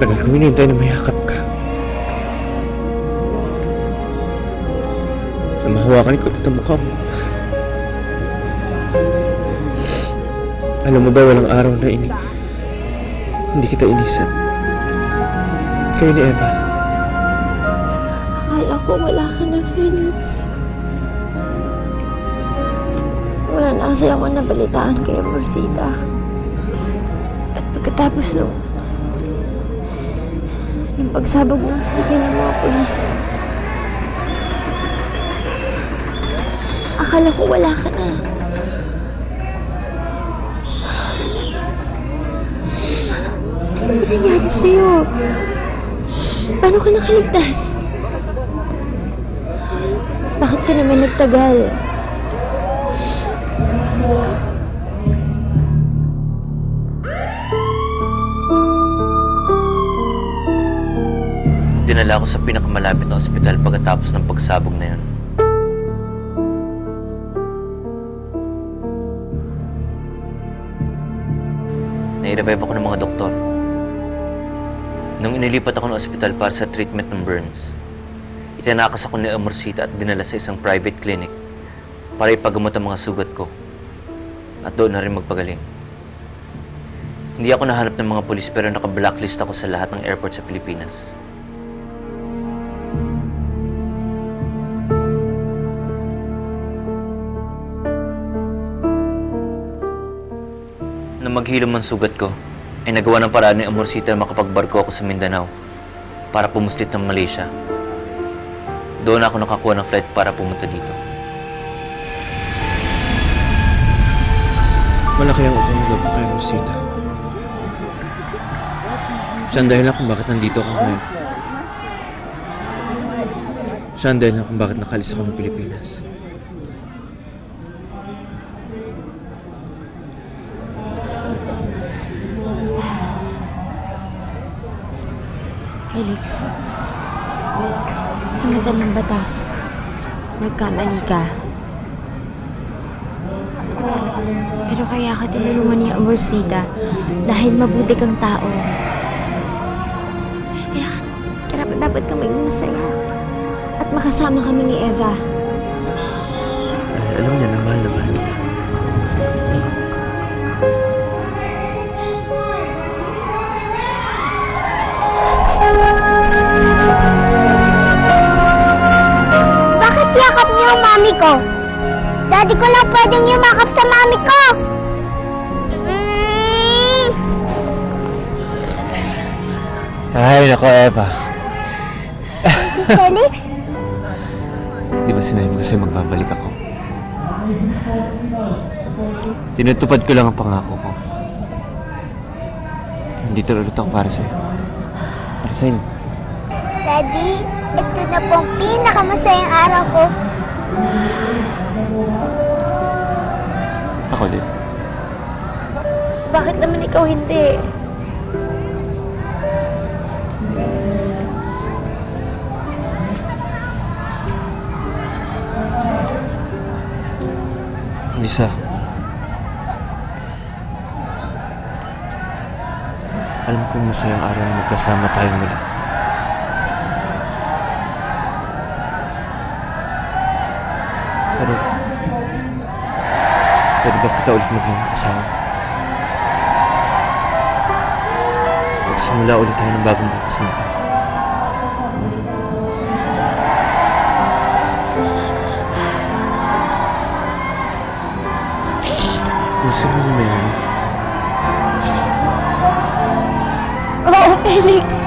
Tagal ko hinihintay na ka. Na mahawakan ko ulit ang mukha mo. Alam mo ba walang araw na ini hindi kita inisip. Kayo ni Eva. Akala ko wala ka na, Felix. Wala na kasi ako nabalitaan kay Morsita. At pagkatapos nung... Yung pagsabog ng sasakyan ng mga polis. Akala ko wala ka na. Ano nangyari sa'yo? Paano ka nakaligtas? Bakit ka naman nagtagal? Dinala ako sa pinakamalapit na ospital pagkatapos ng pagsabog na yun. Nai-revive ako ng mga doktor. Nung inilipat ako ng ospital para sa treatment ng burns, itinakas ako ni Amorsita at dinala sa isang private clinic para ipagamot ang mga sugat ko at doon na rin magpagaling. Hindi ako nahanap ng mga pulis pero naka-blacklist ako sa lahat ng airport sa Pilipinas. Maghilom ang sugat ko, ay nagawa ng paraan ni Amorsita na makapagbarko ako sa Mindanao para pumuslit ng Malaysia. Doon ako nakakuha ng flight para pumunta dito. Malaki ang utang mo kay Rosita. Siya ang dahilan kung bakit nandito ako ngayon. Siya ang dahilan kung bakit nakalis ako ng Pilipinas. Felix, sa mata ng batas, nagkamali ka. Pero kaya ka tinulungan ni Amorsita dahil mabuti kang tao. Kaya dapat, dapat kang maging masaya. At makasama kami ni Eva. Ay, alam niya na mahal na mahal yakap niyo ang mami ko? Daddy ko lang pwedeng yumakap sa mami ko! Mm. Ay, nako Eva. Felix? Di ba sinabi ko sa'yo magbabalik ako? Tinutupad ko lang ang pangako ko. Nandito ulit ako para sa'yo. Para sa'yo. Daddy, ito na po ang pinakamasayang araw ko. Ako din. Bakit naman ikaw hindi? Lisa. Alam kong masayang araw magkasama tayong muli. Pero, pwede ba kita ulit maging asawa? Magsimula ulit tayo ng bagong bukas nito. Gusto mo naman yun? Oo, Felix.